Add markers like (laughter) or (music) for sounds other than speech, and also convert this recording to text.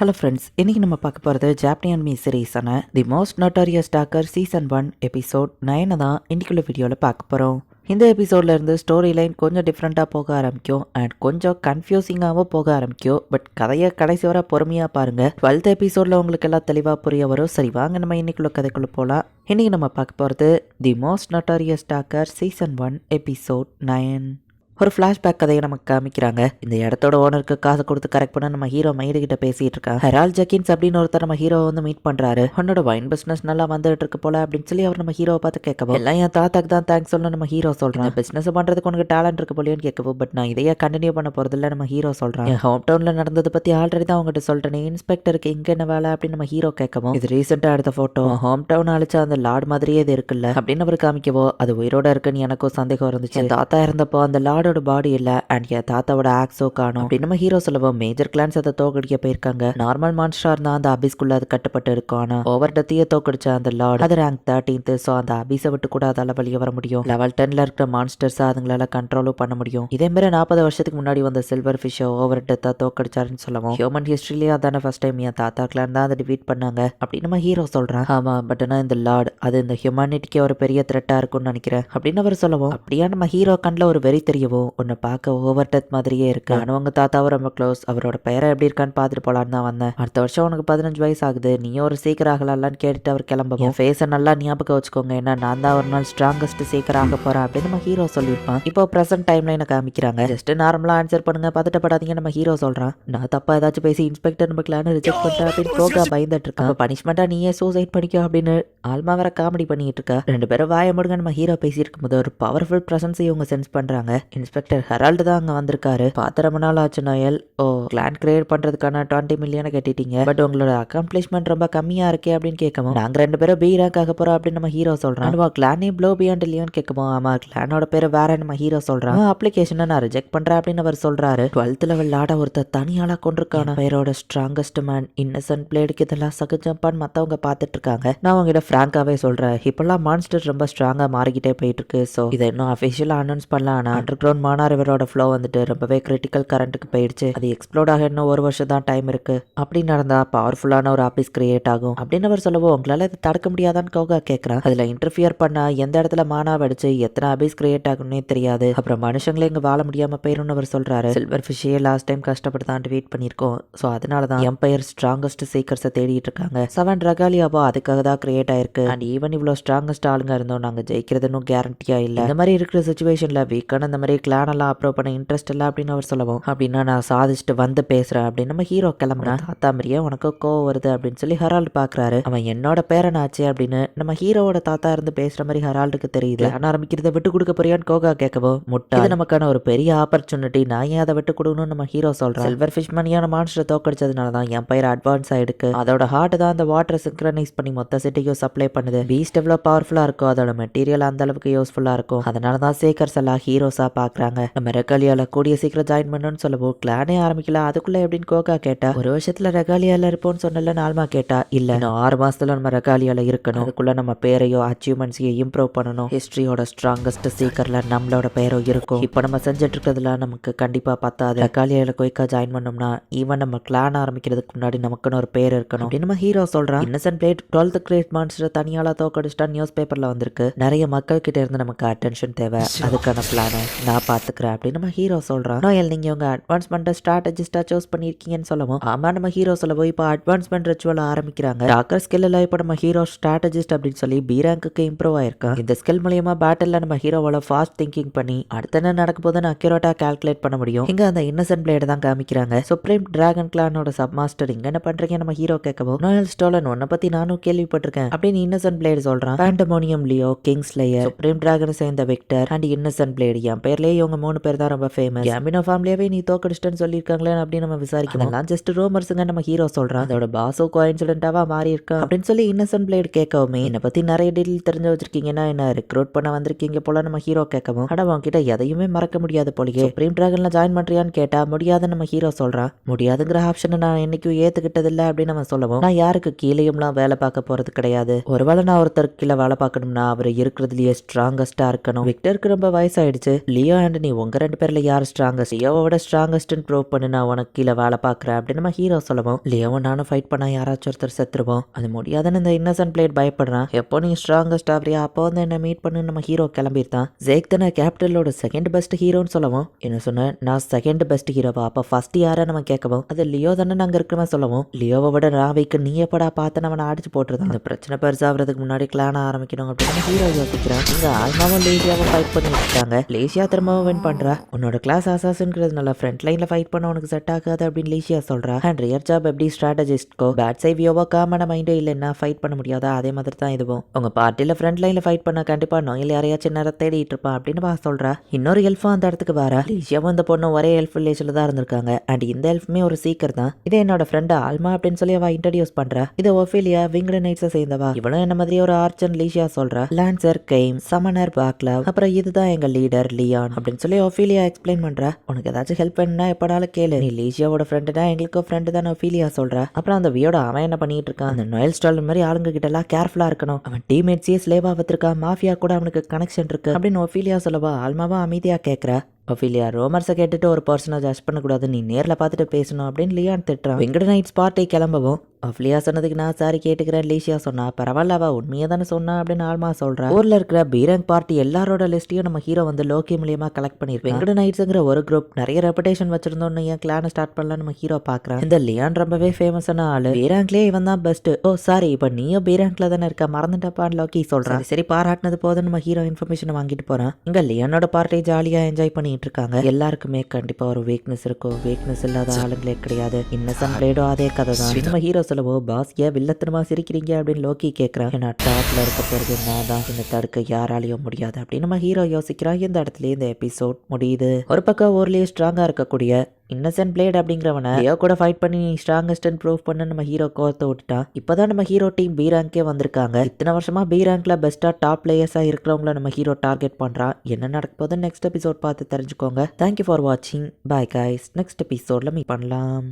Hello friends இன்றைக்கி நம்ம பார்க்க போகிறது ஜாப்னியன் மீ சீரீஸான the most notorious talker season one episode நைனை தான் இன்றைக்குள்ள வீடியோவில் பார்க்க போகிறோம் இந்த எபிசோடில் இருந்து ஸ்டோரி லைன் கொஞ்சம் டிஃப்ரெண்ட்டாக போக ஆரம்பிக்கும் அண்ட் கொஞ்சம் கன்ஃபியூசிங்காகவும் போக ஆரம்பிக்கும். பட் கதையை கடைசி வர பொறுமையாக பாருங்கள் டுவெல்த் எபிசோடில் உங்களுக்கு எல்லாம் தெளிவாக புரிய வரும். சரி வாங்க நம்ம இன்றைக்குள்ள கதைக்குள்ளே போகலாம் இன்றைக்கி நம்ம பார்க்க போகிறது the most notorious talker season one episode nine ஒரு ஃப்ளாஷ்பேக் கதையை நமக்கு காமிக்கிறாங்க. இந்த இடத்தோட ஓனருக்கு காசு கொடுத்து கரெக்ட் பண்ண நம்ம ஹீரோ மைடு கிட்ட பேசிட்டு இருக்கான். ஹெரால் ஜக்கின்ஸ் அப்படின்னு ஒருத்தர் நம்ம ஹீரோ வந்து மீட் பண்றாரு. உன்னோட வைன் பிசினஸ் நல்லா வந்துட்டு இருக்கு போல அப்படின்னு சொல்லி அவர் நம்ம ஹீரோவை பார்த்து கேட்கவும் எல்லாம் என் தாத்தாக்கு தான் தேங்க்ஸ் சொல்லணும் நம்ம ஹீரோ சொல்றான். பிசினஸ் பண்றதுக்கு உனக்கு டேலண்ட் இருக்கு போலியோன்னு கேட்கவும் பட் நான் இதையே கண்டினியூ பண்ண போறது இல்ல நம்ம ஹீரோ சொல்றான். ஹோம் டவுன்ல நடந்ததை பத்தி ஆல்ரெடி தான் உங்ககிட்ட சொல்றேன். இன்ஸ்பெக்டருக்கு இங்க என்ன வேலை? அப்படின்னு நம்ம ஹீரோ கேட்கவும் இது ரீசெண்டா எடுத்த போட்டோ ஹோம் டவுன் அழிச்ச அந்த லார்ட் மாதிரியே இது இருக்குல்ல. அப்படின்னு அவர் காமிக்கவோ அது உயிரோட இருக்குன்னு எனக்கும் சந்தேகம் இருந்துச்சு. தாத்தா இருந்தப்போ அந்த லார்டோட பாடி இல்ல அண்ட் என் தாத்தாவோட ஆக்ஸோ காணும். அப்படின்னு நம்ம ஹீரோ சொல்லவும் மேஜர் கிளான்ஸ் அதை தோக்கடிக்க போயிருக்காங்க. நார்மல் மான்ஸ்டரா இருந்தா அந்த அபிஸ்குள்ள அது கட்டப்பட்டு இருக்கும். ஆனா ஓவர் டத்திய தோக்கடிச்ச அந்த லார்ட் அது ரேங்க் தேர்ட்டீன்த் ஸோ அந்த அபிஸை விட்டு கூட அதால வெளியே வர முடியும். லெவல் டென்ல இருக்கிற மான்ஸ்டர்ஸ் அதுங்களால கண்ட்ரோலும் பண்ண முடியும். இதே மாதிரி நாற்பது வருஷத்துக்கு முன்னாடி வந்த சில்வர் ஃபிஷ் ஓவர் டெத்தா தோக்கடிச்சாருன்னு சொல்லுவோம் ஹியூமன் ஹிஸ்டரிலேயே அதான ஃபர்ஸ்ட் டைம் என் தாத்தா கிளான் தான் அதை டிவீட் பண்ணாங்க அப்படின்னு நம்ம ஹீரோ சொல்றான். ஆமா பட் ஆனா இந்த லார்ட் அது இந்த ஹியூமனிட்டிக்கு ஒரு பெரிய த்ரெட்டா இருக்கும்னு நினைக்கிறேன் அப்படின்னு அவர் சொல்லவும் அப்படியே நம்ம ஹீரோ கண்ணில் ஒரு வெறி தெரியவும் உன்னை பார்க்க ஓவர் டெத் மாதிரியே இருக்கு. நானும் உங்க தாத்தாவும் ரொம்ப க்ளோஸ் அவரோட பெயரை எப்படி இருக்கான்னு பார்த்துட்டு போலான்னு தான் வந்தேன். அடுத்த வருஷம் உனக்கு பதினஞ்சு வயசு ஆகுது நீயும் ஒரு சீக்கிரம் ஆகலாம்னு கேட்டுட்டு அவர் கிளம்பவும். ஃபேஸை நல்லா ஞாபகம் வச்சுக்கோங்க. ஏன்னா நான் தான் ஒரு நாள் ஸ்ட்ராங்கஸ்ட் சீக்கிரம் ஆக போறேன் அப்படின்னு நம்ம ஹீரோ சொல்லியிருப்பான். இப்போ ப்ரெசென்ட் டைம்ல எனக்கு காமிக்கிறாங்க. ஜஸ்ட் நார்மலா ஆன்சர் பண்ணுங்க. பதட்டப்படாதீங்க நம்ம ஹீரோ சொல்றான். நான் தப்பா ஏதாச்சும் பேசி இன்ஸ்பெக்டர் நம்ம கிளான ரிஜெக்ட் பண்ணிட்டேன் அப்படின்னு கோகா பயந்துட்டு இருக்கான் பனிஷ்மெண்டா நீயே சூசைட் பண்ணிக்கோ அப்படின்னு ஆல்மா வேற காமெடி பண்ணிட்டு இருக்கா? ரெண்டு பேரும் வாய முடுங்க நம்ம ஹீரோ பேசியிருக்கும் போது ஒரு பவர்ஃபுல் ப்ரெசன்ஸை இவங்க சென்ஸ் பண்றாங்க. இன்ஸ்பெக்டர் ஹெரால்டு தான் அங்க வந்திருக்காரு. பார்த்து ரொம்ப நாள் ஆச்சு நோயல். ஓ கிளான் கிரியேட் பண்றதுக்கான டுவெண்ட்டி மில்லியனை கட்டிட்டீங்க. பட் உங்களோட அக்காம்ப்ளிஷ்மெண்ட் ரொம்ப கம்மியா இருக்கே அப்படின்னு கேட்கவும் நாங்க ரெண்டு பேரும் பி ரேங்க் ஆக போறோம் அப்படின்னு நம்ம ஹீரோ சொல்றான். அதுவா கிளானே ப்ளோ பியாண்ட் இல்லையோன்னு கேட்கவும் ஆமா கிளானோட பேர் வேற நம்ம ஹீரோ சொல்றான். அப்ளிகேஷனை நான் ரிஜெக்ட் பண்றேன் அப்படின்னு அவர் சொல்றாரு. டுவெல்த் லெவல் ஆட ஒருத்தர் தனியாளா கொண்டிருக்கான? பேரோட ஸ்ட்ராங்கஸ்ட் மேன் இன்னசென்ட் பிளேடுக்கு இதெல்லாம் சகஜப்பான்னு மத்தவங்க பார்த்துட்டு இருக்காங்க. நான் உங்ககிட்ட ஃப்ராங்காகவே சொல்றேன். இப்பெல்லாம் மான்ஸ்டர் ரொம்ப ஸ்ட்ராங்கா மாறிக்கிட்டே போயிட்டு இருக்கு. ஸோ இதை இன்னும் அஃபிஷியலா அனௌன்ஸ் பண்ணலாம் ஆனா அண்டர் கிரவுண்ட் மானார் இவரோட ஃப்ளோ வந்துட்டு ரொம்பவே கிரிட்டிக்கல் கரண்ட்டுக்கு போயிடுச்சு. அது எக்ஸ்ப்ளோர்ட் ஆக இன்னும் ஒரு வருஷம் தான் டைம் இருக்கு. அப்படி நடந்தா பவர்ஃபுல்லான ஒரு ஆபீஸ் கிரியேட் ஆகும். அப்படின்னு அவர் சொல்லவும் உங்களால இதை தடுக்க முடியாதான்னு கோகா கேட்கறான் அதுல இன்டர்ஃபியர் பண்ணா எந்த இடத்துல மானா வெடிச்சு எத்தனை ஆபீஸ் கிரியேட் ஆகும்னே தெரியாது. அப்புறம் மனுஷங்களே இங்க வாழ முடியாம போயிரும்னு அவர் சொல்றாரு. சில்வர் ஃபிஷ்ஷே லாஸ்ட் டைம் கஷ்டப்பட்டு தான் வெயிட் பண்ணியிருக்கோம். ஸோ அதனால தான் எம்பையர் ஸ்ட்ராங்கஸ்ட் சீக்கர்ஸை தேடிட்டு இருக்காங்க. செவன் ரகாலியாவோ அதுக்காக தான் கிரியேட் ஆயிருக்கு. அண்ட் ஈவன் இவ்வளோ ஸ்ட்ராங்கஸ்ட் ஆளுங்க இருந்தோம். நாங்கள் ஜெயிக்கிறதுன்னு கேரண்டியா இல்லை. இந்த மாதிரி இருக்கிற சுச்சுவேஷன்ல வீக்கான இந்த மாதிரி கிளான் எல்லாம் அப்ரோவ் பண்ண இன்ட்ரெஸ்ட் இல்லை அப்படின்னு அவர் சொல்லவும். அப்படின்னா நான் சாதிச்சுட்டு வந்து பேசுறேன் அப்படின்னு நம்ம ஹீரோ கிளம்புறான் தாத்தா மாதிரியே உனக்கு கோவம் வருது அப்படின்னு சொல்லி ஹரால்டு பாக்குறாரு அவன் என்னோட பேரன் ஆச்சு அப்படின்னு நம்ம ஹீரோவோட தாத்தா இருந்து பேசுற மாதிரி ஹரால்டுக்கு தெரியுது. நான் ஆரம்பிக்கிறத விட்டு கொடுக்க போறியான்னு கோகா கேட்கவும் முட்டை இது நமக்கான ஒரு பெரிய ஆப்பர்ச்சுனிட்டி நான் ஏன் அதை விட்டு கொடுக்கணும்னு நம்ம ஹீரோ சொல்றேன் சில்வர் ஃபிஷ் மணியான மான்ஸ்டர் தோக்கடிச்சதுனால தான் என் பயிர் அட்வான்ஸ் ஆயிடுக்கு அதோட ஹார்ட் தான் அந்த வாட்டர் சிங்க்ரனைஸ் பண்ணி மொத்த சிட்டிக்கும் சப்ளை பண்ணுது. பீஸ்ட் எவ்வளோ பவர்ஃபுல்லா இருக்கும் அதோட மெட்டீரியல் அந்த அளவுக்கு யூஸ்ஃபுல்லா இருக்கும். அதனால தான் சேக்கர்ஸ் எல்லாம் ஹீரோஸா பாக்குறாங்க நம்ம ரெகாலியால கூடிய சீக்கிரம் ஜாயின் பண்ணணும்னு சொல்லவும் கிளானே ஆரம்பிக்கல. அதுக்குள்ள எப்படின்னு கோகா கேட்டா ஒரு வருஷத்துல ரெகாலியால இருப்போம்னு சொன்னல நால்மா கேட்டா இல்ல. இன்னும் ஆறு மாசத்துல நம்ம ரெகாலியால இருக்கணும். அதுக்குள்ள நம்ம பேரையோ அச்சீவ்மெண்ட்ஸையும் இம்ப்ரூவ் பண்ணணும். ஹிஸ்டரியோட ஸ்ட்ராங்கஸ்ட் சீக்கர்ல நம்மளோட பேரும் இருக்கும். இப்போ நம்ம செஞ்சுட்டு இருக்கிறதுல நமக்கு கண்டிப்பா பத்தாது. ரெகாலியால குயிக்கா ஜாயின் பண்ணோம்னா ஈவன் நம்ம கிளான் ஆரம்பிக்கிறதுக்கு முன்னாடி நமக்குன்னு ஒரு பேர் இருக்கணும். அப்படின்னு நம்ம ஹீரோ சொல்றான். Innocent blade twelfth great monster தனியால தோக்கடிச்சிட்டா நியூஸ் பேப்பர்ல வந்திருக்கு. நிறைய மக்கள் கிட்ட இருந்து நமக்கு அட்டென்ஷன் தேவை. (laughs) அதுக்கான பிளானை நான் பாத்துக்கிறேன் அப்படின்னு நம்ம ஹீரோ சொல்றான். நோயல் நீங்கள் உங்கள் அட்வான்ஸ்மெண்ட்டை ஸ்ட்ராட்டஜிஸ்ட்டாக சூஸ் பண்ணியிருக்கீங்கன்னு சொல்லவும் ஆமா நம்ம ஹீரோ சொல்லவும் இப்போ அட்வான்ஸ்மெண்ட் ரிச்சுவல் ஆரம்பிக்கிறாங்க. டாக்கர் ஸ்கில் எல்லாம் இப்போ நம்ம ஹீரோ ஸ்ட்ராட்டஜிஸ்ட் அப்படின்னு சொல்லி பி ரேங்க்கு இம்ப்ரூவ் ஆயிருக்கான். இந்த ஸ்கில் மூலியமா பேட்டில் நம்ம ஹீரோவோட ஃபாஸ்ட் திங்கிங் பண்ணி அடுத்த என்ன நடக்க போதுன்னு அக்யூரேட்டாக கால்குலேட் பண்ண முடியும். இங்க அந்த இன்னசென்ட் பிளேட் தான் காமிக்கிறாங்க. சுப்ரீம் டிராகன் கிளானோட சப் மாஸ்டர் இங்கே என்ன பண்றீங்க நம்ம ஹீரோ கேட்கவும் நோயல் ஸ்டோலன் உன்னை பத்தி நானும் கேள்விப்பட்டிருக்கேன் அப்படின்னு இன்னசென்ட் பிளேட் சொல்றான். Pandemonium Leo kings lair supreme dragon சேர்ந்த விக்டர் அண்ட் இன்னசென்ட் பிளேட் என் பேர்லயே இவங்க மூணு பேர் தான் ரொம்ப ஃபேமஸ் கேமினோ ஃபேமிலியாவே நீ தோக்கடிச்சிட்டேன்னு சொல்லியிருக்காங்களே அப்படின்னு நம்ம விசாரிக்கணும். அதெல்லாம் ஜஸ்ட் ரூமர்ஸுங்க நம்ம ஹீரோ சொல்றான். அதோட பாசோ கோயின்சிடென்ட்டாவா மாறி இருக்கான் அப்படின்னு சொல்லி இன்னசென்ட் பிளேட் கேட்கவுமே என்னை பத்தி நிறைய டீட்டெயில் தெரிஞ்சு வச்சிருக்கீங்கன்னா என்ன ரெக்ரூட் பண்ண வந்திருக்கீங்க போல நம்ம ஹீரோ கேட்கவும் ஆனா உன்கிட்ட எதையுமே மறக்க முடியாது போலயே. சுப்ரீம் டிராகன்ல ஜாயின் பண்றியான்னு கேட்டா முடியாதுன்னு நம்ம ஹீரோ சொல்றான் முடியாதுங்கிற ஆப்ஷனை நான் என்னைக்கும் ஏத்துக்கிட்டதில்ல அப்படின்னு நம்ம சொல்லவும் நான் யாருக்கு கீழேயும்லாம் வேலை பார்க்க போறது கிடையாது. ஒருவேளை நான் ஒருத்தருக்கு கீழே வேலை பார்க்கணும்னா அவர் இருக்கிறதுலயே ஸ்ட்ராங்கஸ்டா இருக்கணும். விக்டருக்கு ரொம்ப வயசாயிடுச்சு. லியோ அண்ட் நீ உங்கள் ரெண்டு பேரில் யார் ஸ்ட்ராங்கஸ்ட் லியோவோட ஸ்ட்ராங்கஸ்ட்னு ப்ரூவ் பண்ணி நான் உனக்கு கீழே வேலை பார்க்குறேன் அப்படின்னு நம்ம ஹீரோ சொல்லவும். லியோவை நானும் ஃபைட் பண்ணால் யாராச்சும் ஒருத்தர் செத்துருவோம். அது முடியாதுன்னு இந்த இன்னசென்ட் பிளேட் பயப்படுறான். எப்போ நீ ஸ்ட்ராங்கஸ்ட் ஆகிறியா அப்போ வந்து என்ன மீட் பண்ணு நம்ம ஹீரோ கிளம்பிருந்தான் ஜேக் தானே கேபிட்டலோட செகண்ட் பெஸ்ட் ஹீரோன்னு சொல்லவும். என்ன சொன்னேன் நான் செகண்ட் பெஸ்ட் ஹீரோவா அப்போ ஃபர்ஸ்ட் யாரை நம்ம கேட்கவும்? அது லியோ தானே நாங்கள் இருக்கிறவன் சொல்லவும். லியோவை விட ராவிக்கு நீ எப்படா பார்த்து அவனை அடிச்சு போட்டுருந்தான் அந்த பிரச்சனை பெருசாகிறதுக்கு முன்னாடி கிளான ஆரம்பிக்கணும் அப்படின்னு ஹீரோ யோசிக்கிறான். இங்கே ஆல்மாவும் லேசியாவும் ஃபைட் பண்ணி வச்சுட்டாங்க லேசியா திரும்பவும் வின் பண்றா? உன்னோட கிளாஸ் அசாஸ்ங்கிறதுனால ஃப்ரண்ட் லைனில் ஃபைட் பண்ண உனக்கு செட் ஆகாது அப்படின்னு லீஷியா சொல்றா. அண்ட் ரியர் ஜாப் எப்படி ஸ்ட்ராட்டஜிஸ்ட்கோ பேட் யோவோ காமன மைண்டே இல்லைன்னா ஃபைட் பண்ண முடியாதா? அதே மாதிரி தான் இதுவும் உங்கள் பார்ட்டியில் ஃப்ரண்ட் லைனில் ஃபைட் பண்ண கண்டிப்பாக நோயில் யாரையாச்சும் நேரம் தேடிட்டு இருப்பான் அப்படின்னு வா சொல்கிறா இன்னொரு ஹெல்ஃபும் அந்த இடத்துக்கு வர. லீஷியாவும் அந்த பொண்ணு ஒரே ஹெல்ப் வில்லேஜில் தான் இருந்திருக்காங்க. அண்ட் இந்த ஹெல்ஃப்மே ஒரு சீக்கர் தான். இது என்னோட ஃப்ரெண்ட் ஆல்மா அப்படின்னு சொல்லி அவ இன்ட்ரடியூஸ் பண்ணுறா இது ஒஃபிலியா விங்கட நைட்ஸை சேர்ந்தவா. இவனும் என்ன மாதிரி ஒரு ஆர்ச்சன் லீஷியா சொல்றா. லான்சர் கெய்ம் சமனர் பாக்லவ் அப்புறம் இதுதான் எங்க லீடர் லியான் அப்படின்னு சொல்லி ஒஃபீலியா எக்ஸ்பிளைன் பண்றா. உனக்கு ஏதாச்சும் ஹெல்ப் வேணும்னா எப்பனாலும் கேளு. நீ லீஷியாவோட ஃப்ரெண்டுனா எங்களுக்கும் ஃப்ரெண்டு தான் ஒஃபீலியா சொல்றா. அப்புறம் அந்த வியோட அவன் என்ன பண்ணிட்டு இருக்கான்? அந்த நொயல் ஸ்டால் மாதிரி ஆளுங்க கிட்ட எல்லாம் கேர்ஃபுல்லா இருக்கணும். அவன் டீம்மேட்ஸே ஸ்லேவா வச்சிருக்கான் மாஃபியா கூட அவனுக்கு கனெக்ஷன் இருக்கு அப்படின்னு ஒஃபீலியா சொல்லவா ஆல்மாவா அமைதியா கேக்குறா. ஒஃபிலியா ரோமர்ஸை கேட்டுட்டு ஒரு பர்சனை ஜட்ஜ் பண்ணக்கூடாது நீ நேரில் பார்த்துட்டு பேசணும் அப்படின்னு லியான் திட்டுறான். வெங்கட நைட்ஸ் பார்ட்டி கிளம்பவும் அஃப்லியா சொன்னதுக்கு நான் சாரி கேட்டுக்கிறேன் லீஷியா சொன்னா. பரவாயில்ல அவ உண்மையை தானே சொன்னா அப்படின்னு ஆல்மா சொல்றா. ஊர்ல இருக்கிற பீரங் பார்ட்டி எல்லாரோட லிஸ்ட்டையும் நம்ம ஹீரோ வந்து லோக்கி மூலியமா கலெக்ட் பண்ணிருக்கோம் வெங்கட நைட்ஸ்ங்கிற ஒரு குரூப் நிறைய ரெப்புடேஷன் வச்சிருந்தோம்னு ஏன் கிளான ஸ்டார்ட் பண்ணலாம் நம்ம ஹீரோ பாக்குறான் இந்த லியான் ரொம்பவே ஃபேமஸான ஆளு. பீராங்க்லயே இவன் தான் பெஸ்ட் ஓ சாரி இப்ப நீயும் பீராங்க்ல தானே இருக்க? மறந்துட்டப்பான்னு லோக்கி சொல்றான். சரி பாராட்டினது போதும் நம்ம ஹீரோ இன்ஃபர்மேஷன் வாங்கிட்டு போறான். இங்க லியானோட பார்ட்டி ஜாலியா என்ஜாய் பண்ணி இருக்காங்க எல்லாருக்குமே கண்டிப்பா ஒரு வீக்னஸ் இருக்கும். வீக்னஸ் இல்லாத ஆளுங்களே கிடையாது. இன்னசென்ட் பிளேடோ அதே கதை தான். நம்ம ஹீரோ சொல்லவோ பாஸ் ஏன் வில்லத்தனமா சிரிக்கிறீங்க? அப்படின்னு லோக்கி கேட்கறான் ஏன்னா டாப்ல இருக்க போறது நான் தான் இந்த தடுக்க யாராலையும் முடியாது. அப்படின்னு நம்ம ஹீரோ யோசிக்கிறான் இந்த இடத்துல இந்த எபிசோட் முடியுது. ஒரு பக்கம் ஊர்லயே ஸ்ட்ராங்கா இருக்கக்கூடிய இன்னசென்ட் பிளேட் அப்படிங்கிறவனை லியோ கூட ஃபைட் பண்ணி நீ ஸ்ட்ராங்கஸ்ட் ப்ரூவ் பண்ண நம்ம ஹீரோ கோர்த்து விட்டுட்டான் இப்போதான் நம்ம ஹீரோ டீம் பி ரேங்கே வந்திருக்காங்க. இத்தனை வருஷமா பி ரேங்க்ல பெஸ்ட்டாக டாப் பிளேயர்ஸாக இருக்கிறவங்கள நம்ம ஹீரோ டார்கெட் பண்ணுறான் என்ன நடக்க போதுன்னு நெக்ஸ்ட் எபிசோட் பார்த்து தெரிஞ்சுக்கோங்க. தேங்க்யூ ஃபார் வாட்சிங் பாய் காய்ஸ் நெக்ஸ்ட் எபிசோட்ல மீட் பண்ணலாம்.